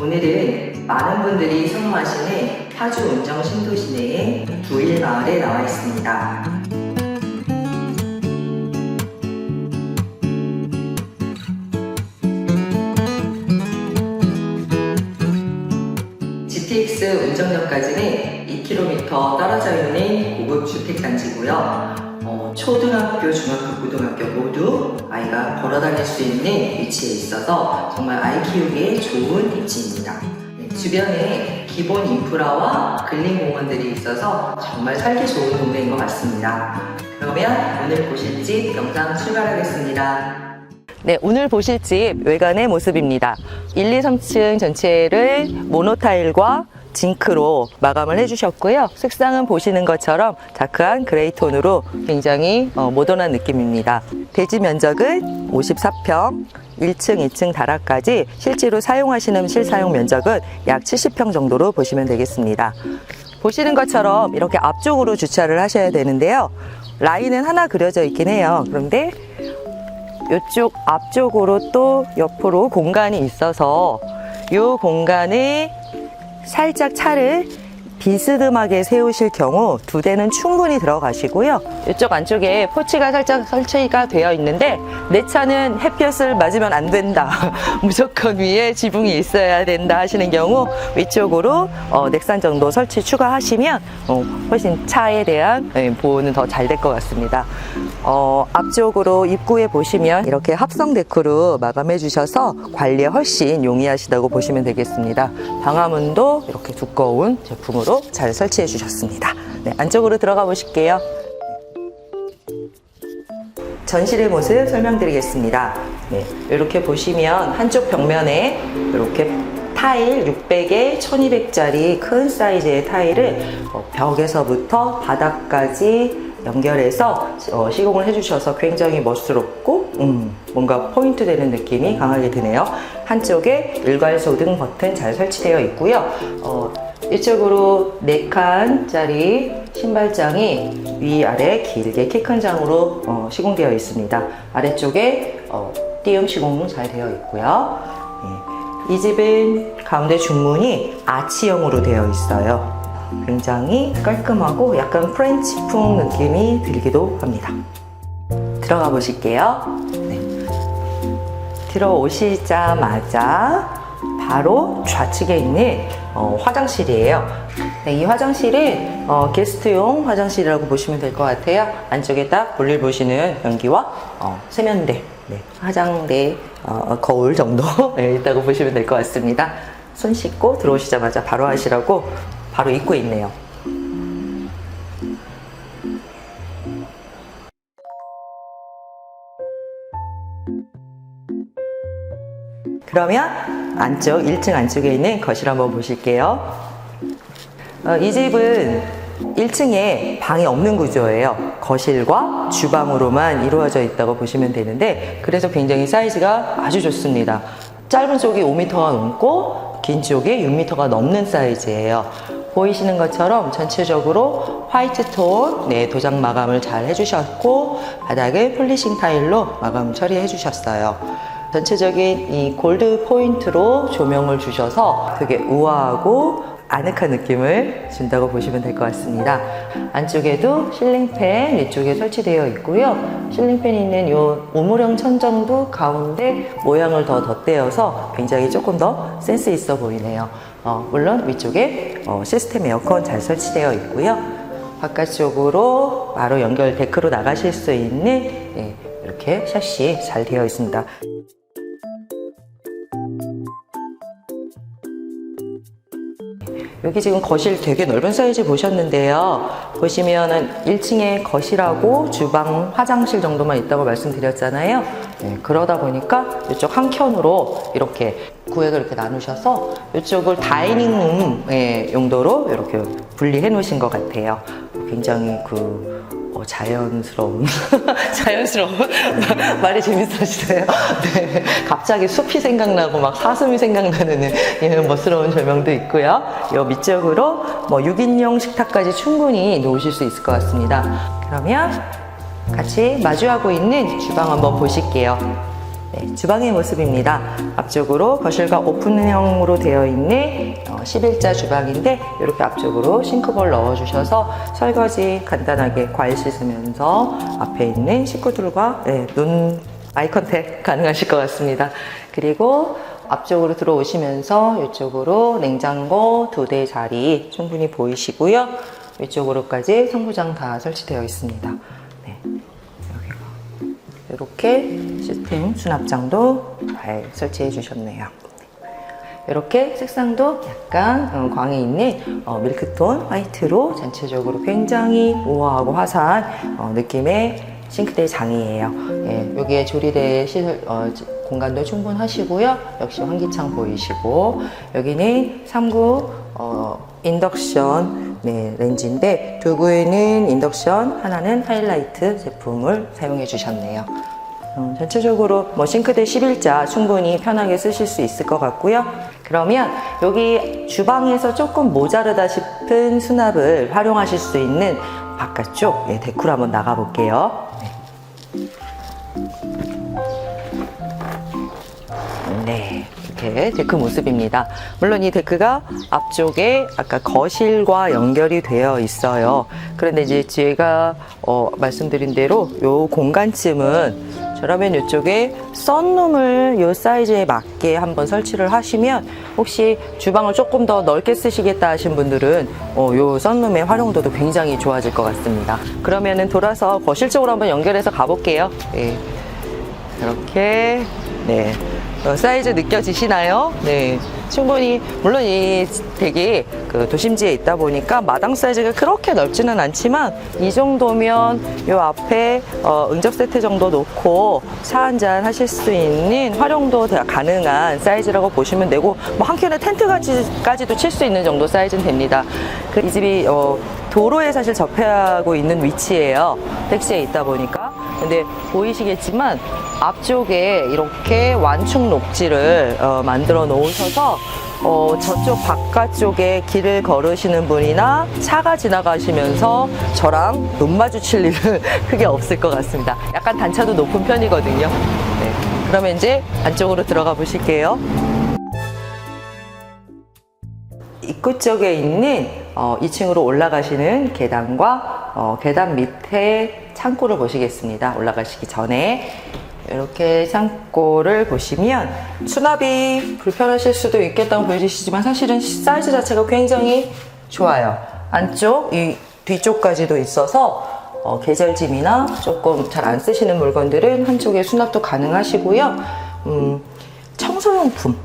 오늘은 많은 분들이 선호하시는 파주 운정 신도 시내의 두일 마을에 나와 있습니다. GTX 운정역까지는 2km 떨어져 있는 고급 주택 단지고요. 어, 초등학교, 중학교, 고등학교 모두 아이가 걸어 다닐 수 있는 위치에 있어서 정말 아이 키우기에 좋은 입지입니다. 네, 주변에 기본 인프라와 근린 공원들이 있어서 정말 살기 좋은 동네인 것 같습니다. 그러면 오늘 보실 집 영상 출발하겠습니다. 네, 오늘 보실 집 외관의 모습입니다. 1, 2, 3층 전체를 모노타일과 징크로 마감을 해주셨고요. 색상은 보시는 것처럼 다크한 그레이 톤으로 굉장히 어, 모던한 느낌입니다. 대지 면적은 54평, 1층, 2층 다락까지 실제로 사용하시는 실사용 면적은 약 70평 정도로 보시면 되겠습니다. 보시는 것처럼 이렇게 앞쪽으로 주차를 하셔야 되는데요. 라인은 하나 그려져 있긴 해요. 그런데 이쪽 앞쪽으로 또 옆으로 공간이 있어서 이 공간에 살짝 차를 비스듬하게 세우실 경우 두 대는 충분히 들어가시고요. 이쪽 안쪽에 포치가 살짝 설치가 되어 있는데 내 차는 햇볕을 맞으면 안 된다. 무조건 위에 지붕이 있어야 된다 하시는 경우 위쪽으로 어, 넥산 정도 설치 추가하시면 어, 훨씬 차에 대한 예, 보호는 더 잘 될 것 같습니다. 어, 앞쪽으로 입구에 보시면 이렇게 합성 데크로 마감해 주셔서 관리에 훨씬 용이하시다고 보시면 되겠습니다. 방화문도 이렇게 두꺼운 제품으로 잘 설치해 주셨습니다. 네, 안쪽으로 들어가 보실게요. 전실의 모습 설명드리겠습니다. 네, 이렇게 보시면 한쪽 벽면에 이렇게 타일 600에 1200짜리 큰 사이즈의 타일을 어, 벽에서부터 바닥까지 연결해서 어, 시공을 해주셔서 굉장히 멋스럽고 음, 뭔가 포인트 되는 느낌이 강하게 드네요. 한쪽에 일괄 소등 버튼 잘 설치되어 있고요. 어, 이쪽으로 4칸짜리 신발장이 위아래 길게 키 큰 장으로 어, 시공되어 있습니다. 아래쪽에 어, 띄움 시공 잘 되어 있고요. 예. 이 집은 가운데 중문이 아치형으로 되어 있어요. 굉장히 깔끔하고 약간 프렌치풍 느낌이 들기도 합니다. 들어가 보실게요. 네. 들어오시자마자 바로 좌측에 있는 어, 화장실이에요. 네, 이 화장실은 어, 게스트용 화장실이라고 보시면 될 것 같아요. 안쪽에 딱 볼일 보시는 변기와 어, 세면대, 네, 화장대, 어, 거울 정도 네, 있다고 보시면 될 것 같습니다. 손 씻고 들어오시자마자 바로 하시라고 바로 입구에 있네요. 그러면 안쪽 1층 안쪽에 있는 거실 한번 보실게요. 어, 이 집은 1층에 방이 없는 구조예요. 거실과 주방으로만 이루어져 있다고 보시면 되는데 그래서 굉장히 사이즈가 아주 좋습니다. 짧은 쪽이 5m가 넘고 긴 쪽이 6m가 넘는 사이즈예요. 보이시는 것처럼 전체적으로 화이트 톤 네, 도장 마감을 잘 해주셨고 바닥을 폴리싱 타일로 마감 처리해 주셨어요. 전체적인 이 골드 포인트로 조명을 주셔서 되게 우아하고 아늑한 느낌을 준다고 보시면 될 것 같습니다. 안쪽에도 실링팬 이쪽에 설치되어 있고요. 실링팬이 있는 이 오물형 천정도 가운데 모양을 더 덧대어서 굉장히 조금 더 센스 있어 보이네요. 어, 물론 위쪽에 어, 시스템 에어컨 잘 설치되어 있고요. 바깥쪽으로 바로 연결 데크로 나가실 수 있는 예, 이렇게 샷시 잘 되어 있습니다. 여기 지금 거실 되게 넓은 사이즈 보셨는데요. 보시면은 1층에 거실하고 주방, 화장실 정도만 있다고 말씀드렸잖아요. 네, 그러다 보니까 이쪽 한 켠으로 이렇게 구획을 이렇게 나누셔서 이쪽을 다이닝룸 의 용도로 이렇게 분리해 놓으신 것 같아요. 굉장히 그 어, 자연스러운 자연스러운 말이 재밌어지네요. 네, 갑자기 숲이 생각나고 막 사슴이 생각나는 이런 멋스러운 조명도 있고요. 이 밑쪽으로 뭐 6인용 식탁까지 충분히 놓으실 수 있을 것 같습니다. 그러면 같이 마주하고 있는 주방 한번 보실게요. 네, 주방의 모습입니다. 앞쪽으로 거실과 오픈형으로 되어 있는 어, 11자 주방인데 이렇게 앞쪽으로 싱크볼 넣어주셔서 설거지 간단하게 과일 씻으면서 앞에 있는 식구들과 네, 눈 아이 컨택 가능하실 것 같습니다. 그리고 앞쪽으로 들어오시면서 이쪽으로 냉장고 두 대 자리 충분히 보이시고요. 이쪽으로까지 상부장 다 설치되어 있습니다. 네, 이렇게 시스템 수납장도 잘 설치해 주셨네요. 이렇게 색상도 약간 어, 광이 있는 어, 밀크톤 화이트로 전체적으로 굉장히 우아하고 화사한 어, 느낌의 싱크대 장이에요. 예, 여기에 조리대 시설 어, 지- 공간도 충분하시고요. 역시 환기창 보이시고 여기는 3구 어, 인덕션 네, 렌즈인데 두 구에는 인덕션, 하나는 하이라이트 제품을 사용해 주셨네요. 음, 전체적으로 뭐 싱크대 11자 충분히 편하게 쓰실 수 있을 것 같고요. 그러면 여기 주방에서 조금 모자르다 싶은 수납을 활용하실 수 있는 바깥쪽 예, 데크로 한번 나가 볼게요. 네, 이렇게 데크 모습입니다. 물론 이 데크가 앞쪽에 아까 거실과 연결이 되어 있어요. 그런데 이제 제가 어, 말씀드린 대로 요 공간쯤은 저라면 이쪽에 썬룸을 요 사이즈에 맞게 한번 설치를 하시면 혹시 주방을 조금 더 넓게 쓰시겠다 하신 분들은 어, 요 썬룸의 활용도도 굉장히 좋아질 것 같습니다. 그러면은 돌아서 거실 쪽으로 한번 연결해서 가볼게요. 예. 이렇게 네 어, 사이즈 느껴지시나요? 네 충분히 물론 이 댁이 그 도심지에 있다 보니까 마당 사이즈가 그렇게 넓지는 않지만 이 정도면 요 앞에 어, 응접 세트 정도 놓고 차 한잔 하실 수 있는 활용도 다 가능한 사이즈라고 보시면 되고 뭐 한켠에 텐트까지도 칠 수 있는 정도 사이즈는 됩니다. 그 이 집이 어, 도로에 사실 접해하고 있는 위치예요. 택시에 있다 보니까. 근데 보이시겠지만 앞쪽에 이렇게 완충 녹지를 어, 만들어 놓으셔서 어, 저쪽 바깥쪽에 길을 걸으시는 분이나 차가 지나가시면서 저랑 눈 마주칠 일은 크게 없을 것 같습니다. 약간 단차도 높은 편이거든요. 네. 그러면 이제 안쪽으로 들어가 보실게요. 입구 쪽에 있는 어, 2층으로 올라가시는 계단과 어, 계단 밑에 창고를 보시겠습니다. 올라가시기 전에 이렇게 창고를 보시면 수납이 불편하실 수도 있겠다고 보여주시지만 사실은 사이즈 자체가 굉장히 좋아요. 안쪽 이 뒤쪽까지도 있어서 어, 계절짐이나 조금 잘 안 쓰시는 물건들은 한쪽에 수납도 가능하시고요. 음, 청소용품,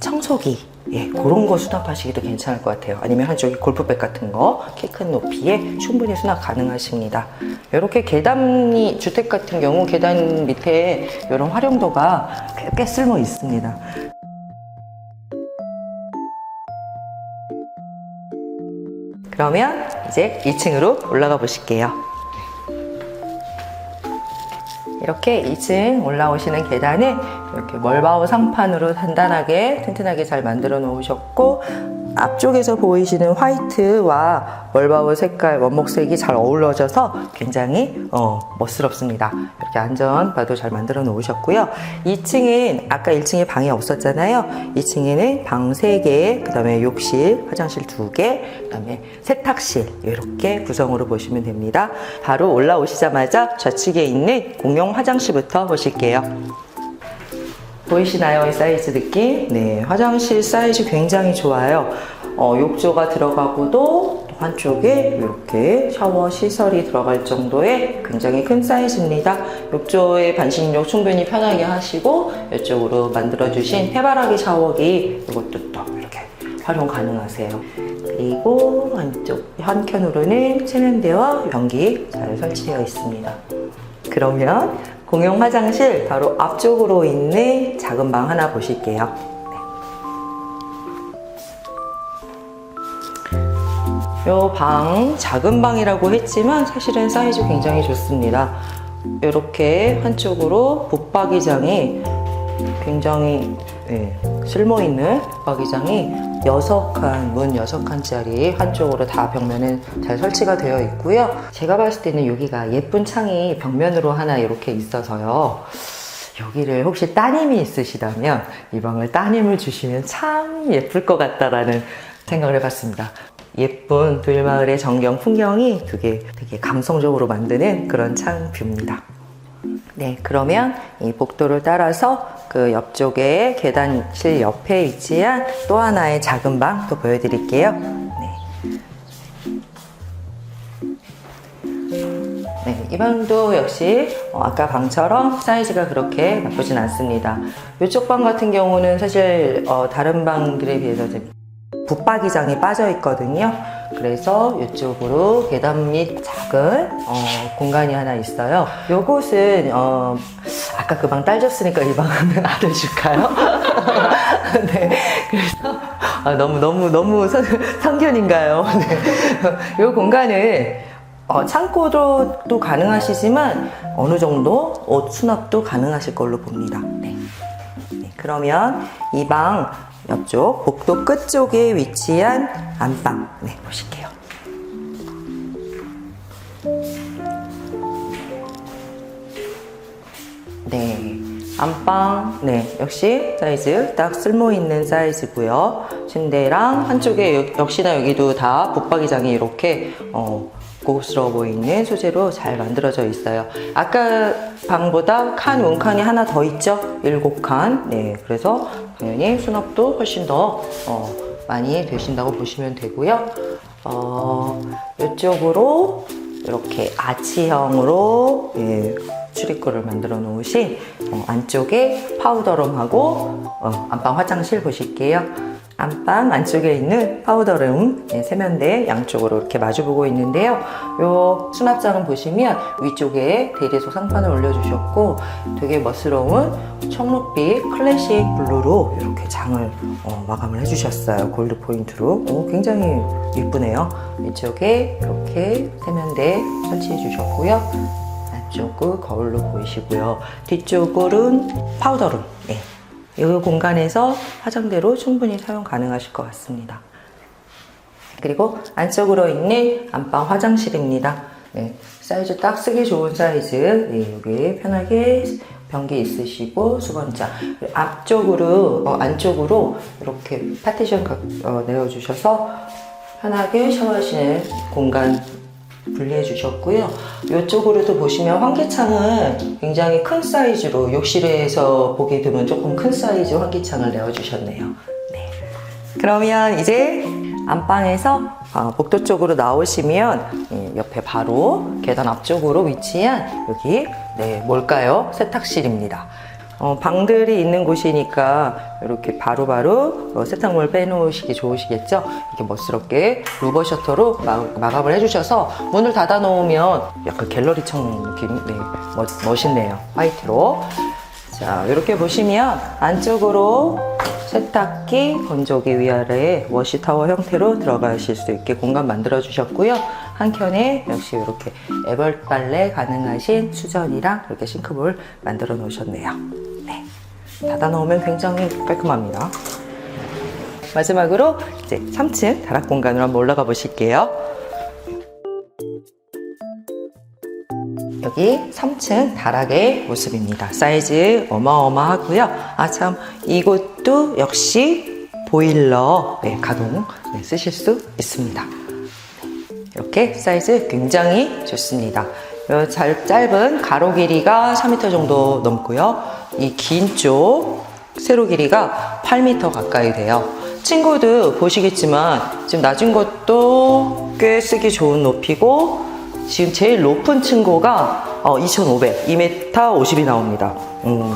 청소기, 예, 그런 거 수납하시기도 괜찮을 것 같아요. 아니면 한쪽에 골프백 같은 거, 키 큰 높이에 충분히 수납 가능하십니다. 이렇게 계단이, 주택 같은 경우 계단 밑에 이런 활용도가 꽤, 꽤 쓸모 있습니다. 그러면 이제 2층으로 올라가 보실게요. 이렇게 2층 올라오시는 계단은 이렇게 멀바우 상판으로 단단하게 튼튼하게 잘 만들어 놓으셨고 앞쪽에서 보이시는 화이트와 멀바우 색깔 원목색이 잘 어우러져서 굉장히 어, 멋스럽습니다. 이렇게 안전 바도 잘 만들어 놓으셨고요. 2층은 아까 1층에 방이 없었잖아요. 2층에는 방 3개, 그 다음에 욕실, 화장실 2개, 그 다음에 세탁실 이렇게 구성으로 보시면 됩니다. 바로 올라오시자마자 좌측에 있는 공용 화장실부터 보실게요. 보이시나요? 이 사이즈 느낌? 네, 화장실 사이즈 굉장히 좋아요. 어, 욕조가 들어가고도 또 한쪽에 이렇게 샤워 시설이 들어갈 정도의 굉장히 큰 사이즈입니다. 욕조의 반신욕 충분히 편하게 하시고 이쪽으로 만들어주신 해바라기 샤워기 이것도 또 이렇게 활용 가능하세요. 그리고 한쪽 한 켠으로는 세면대와 변기 잘 설치되어 있습니다. 그러면 공용 화장실 바로 앞쪽으로 있는 작은 방 하나 보실게요. 요방 작은 방이라고 했지만 사실은 사이즈 굉장히 좋습니다. 이렇게 한쪽으로 붙박이장이 굉장히 예, 쓸모 있는 붙박이장이 여섯 칸, 문 여섯 칸짜리 한쪽으로 다 벽면에 잘 설치가 되어 있고요. 제가 봤을 때는 여기가 예쁜 창이 벽면으로 하나 이렇게 있어서요. 여기를 혹시 따님이 있으시다면 이 방을 따님을 주시면 참 예쁠 것 같다라는 생각을 해봤습니다. 예쁜 도일마을의 정경 풍경이 되게 되게 감성적으로 만드는 그런 창 뷰입니다. 네, 그러면 이 복도를 따라서 그 옆쪽에 계단실 옆에 위치한 또 하나의 작은 방 또 보여드릴게요. 네. 네, 이 방도 역시 어, 아까 방처럼 사이즈가 그렇게 나쁘진 않습니다. 이쪽 방 같은 경우는 사실 어, 다른 방들에 비해서 좀 붙박이장이 빠져 있거든요. 그래서 이쪽으로 계단 밑 작은 어, 공간이 하나 있어요. 요곳은 어, 아까 그 방 딸 줬으니까 이 방은 아들 줄까요? 네, 그래서 아, 너무 너무 너무 선, 선견인가요? 네, 요 공간은 어, 창고도 또 가능하시지만 어느 정도 옷 수납도 가능하실 걸로 봅니다. 네. 네, 그러면 이 방 옆쪽 복도 끝쪽에 위치한 안방 네, 보실게요. 네, 안방 네 역시 사이즈 딱 쓸모 있는 사이즈고요. 침대랑 한쪽에 여- 역시나 여기도 다 붙박이장이 이렇게 어, 고급스러워 보이는 소재로 잘 만들어져 있어요. 아까 방보다 칸 원칸이 하나 더 있죠? 일곱 칸. 네, 그래서 당연히 수납도 훨씬 더 어, 많이 되신다고 보시면 되고요. 어, 이쪽으로 이렇게 아치형으로 예, 출입구를 만들어 놓으신 어, 안쪽에 파우더룸하고 어, 안방 화장실 보실게요. 안방 안쪽에 있는 파우더룸 예, 세면대 양쪽으로 이렇게 마주보고 있는데요. 요 수납장은 보시면 위쪽에 대리석 상판을 올려주셨고 되게 멋스러운 청록빛 클래식 블루로 이렇게 장을 어, 마감을 해주셨어요. 골드 포인트로 오, 굉장히 예쁘네요. 위쪽에 이렇게 세면대 설치해 주셨고요. 안쪽은 거울로 보이시고요. 뒤쪽은 파우더룸. 네. 이 공간에서 화장대로 충분히 사용 가능하실 것 같습니다. 그리고 안쪽으로 있는 안방 화장실입니다. 네, 사이즈 딱 쓰기 좋은 사이즈. 네, 여기 편하게 변기 있으시고 수건장. 앞쪽으로 어, 안쪽으로 이렇게 파티션 각- 어, 내어주셔서 편하게 샤워하시는 공간 분리해 주셨고요. 이쪽으로도 보시면 환기창은 굉장히 큰 사이즈로 욕실에서 보기 드문 조금 큰 사이즈 환기창을 내어 주셨네요. 네. 그러면 이제 안방에서 어, 복도 쪽으로 나오시면 예, 옆에 바로 계단 앞쪽으로 위치한 여기 네 뭘까요? 세탁실입니다. 어, 방들이 있는 곳이니까 이렇게 바로바로 어, 세탁물 빼놓으시기 좋으시겠죠? 이렇게 멋스럽게 루버 셔터로 마, 마감을 해주셔서 문을 닫아 놓으면 약간 갤러리청 느낌, 네, 멋, 멋있네요. 화이트로. 자, 이렇게 보시면 안쪽으로 세탁기, 건조기 위아래에 워시타워 형태로 들어가실 수 있게 공간 만들어 주셨고요. 한켠에 역시 이렇게 애벌 빨래 가능하신 수전이랑 이렇게 싱크볼 만들어 놓으셨네요. 네. 닫아 놓으면 굉장히 깔끔합니다. 마지막으로 이제 3층 다락 공간으로 한번 올라가 보실게요. 여기 3층 다락의 모습입니다. 사이즈 어마어마하고요. 아 참 이곳도 역시 보일러 네, 가동 네, 쓰실 수 있습니다. 이렇게 사이즈 굉장히 좋습니다. 짧은 가로 길이가 4m 정도 넘고요. 이 긴 쪽 세로 길이가 8m 가까이 돼요. 친구도 보시겠지만 지금 낮은 것도 꽤 쓰기 좋은 높이고 지금 제일 높은 어, 2,500, 2m 50이 나옵니다. 음,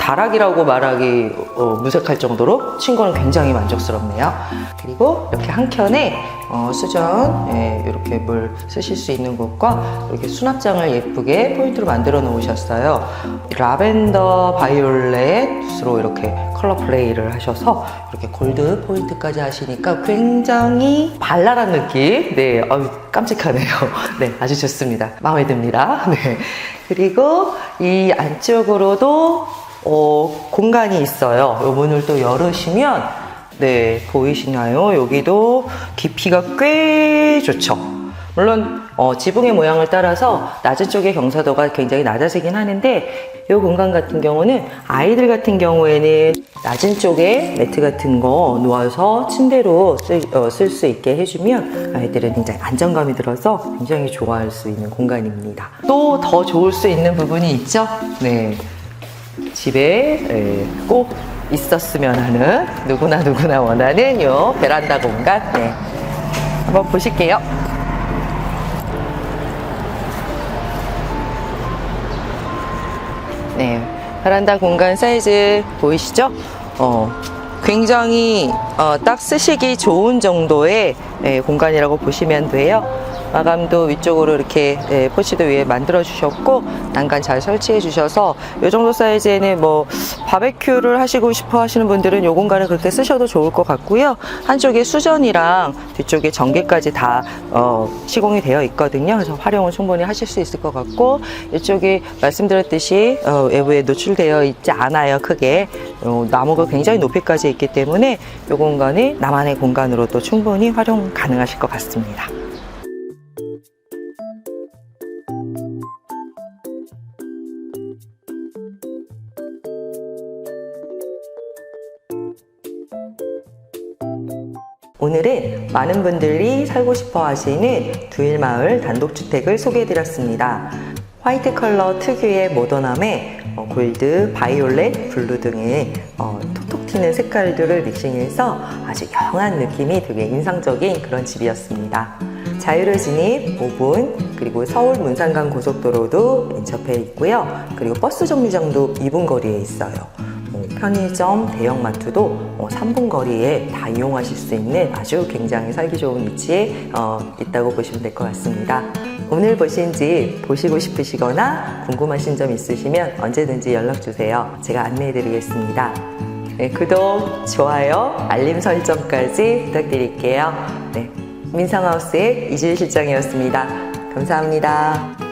다락이라고 말하기 어, 무색할 정도로 층고는 굉장히 만족스럽네요. 그리고 이렇게 한 켠에 어, 수전 예, 이렇게 물 쓰실 수 있는 곳과 이렇게 수납장을 예쁘게 포인트로 만들어 놓으셨어요. 라벤더 바이올렛으로 이렇게 컬러 플레이를 하셔서 이렇게 골드 포인트까지 하시니까 굉장히 발랄한 느낌. 네, 어우, 깜찍하네요. 네, 아주 좋습니다. 마음에 듭니다. 네. 그리고 이 안쪽으로도 어, 공간이 있어요. 이 문을 또 열으시면 네, 보이시나요? 여기도 깊이가 꽤 좋죠. 물론 어, 지붕의 모양을 따라서 낮은 쪽의 경사도가 굉장히 낮아지긴 하는데 이 공간 같은 경우는 아이들 같은 경우에는 낮은 쪽에 매트 같은 거 놓아서 침대로 쓸수 있게 해주면 아이들은 굉장히 안정감이 들어서 굉장히 좋아할 수 있는 공간입니다. 또 더 좋을 수 있는 부분이 있죠? 네. 집에 예, 꼭 있었으면 하는 누구나 누구나 원하는 요 베란다 공간 네. 한번 보실게요. 네, 베란다 공간 사이즈 보이시죠? 어, 굉장히 어, 딱 쓰시기 좋은 정도의 예, 공간이라고 보시면 돼요. 마감도 위쪽으로 이렇게 예, 포치도 위에 만들어 주셨고 난간 잘 설치해 주셔서 이 정도 사이즈에는 뭐 바베큐를 하시고 싶어 하시는 분들은 이 공간을 그렇게 쓰셔도 좋을 것 같고요. 한쪽에 수전이랑 뒤쪽에 전기까지 다 어, 시공이 되어 있거든요. 그래서 활용을 충분히 하실 수 있을 것 같고 이쪽이 말씀드렸듯이 어, 외부에 노출되어 있지 않아요. 크게 어, 나무가 굉장히 높이까지 있기 때문에 이 공간이 나만의 공간으로 또 충분히 활용 가능하실 것 같습니다. 오늘은 많은 분들이 살고 싶어 하시는 두일마을 단독주택을 소개해 드렸습니다. 화이트 컬러 특유의 모던함에 어, 골드, 바이올렛, 블루 등의 어, 톡톡 튀는 색깔들을 믹싱해서 아주 영한 느낌이 되게 인상적인 그런 집이었습니다. 자유로 진입 5분, 그리고 서울 문산간 고속도로도 인접해 있고요. 그리고 버스 정류장도 2분 거리에 있어요. 어, 편의점, 대형마트도 3분 거리에 다 이용하실 수 있는 아주 굉장히 살기 좋은 위치에 어, 있다고 보시면 될 것 같습니다. 오늘 보신 집 보시고 싶으시거나 궁금하신 점 있으시면 언제든지 연락 주세요. 제가 안내해 드리겠습니다. 네, 구독, 좋아요, 알림 설정까지 부탁드릴게요. 네, 민상하우스의 이질 실장이었습니다. 감사합니다.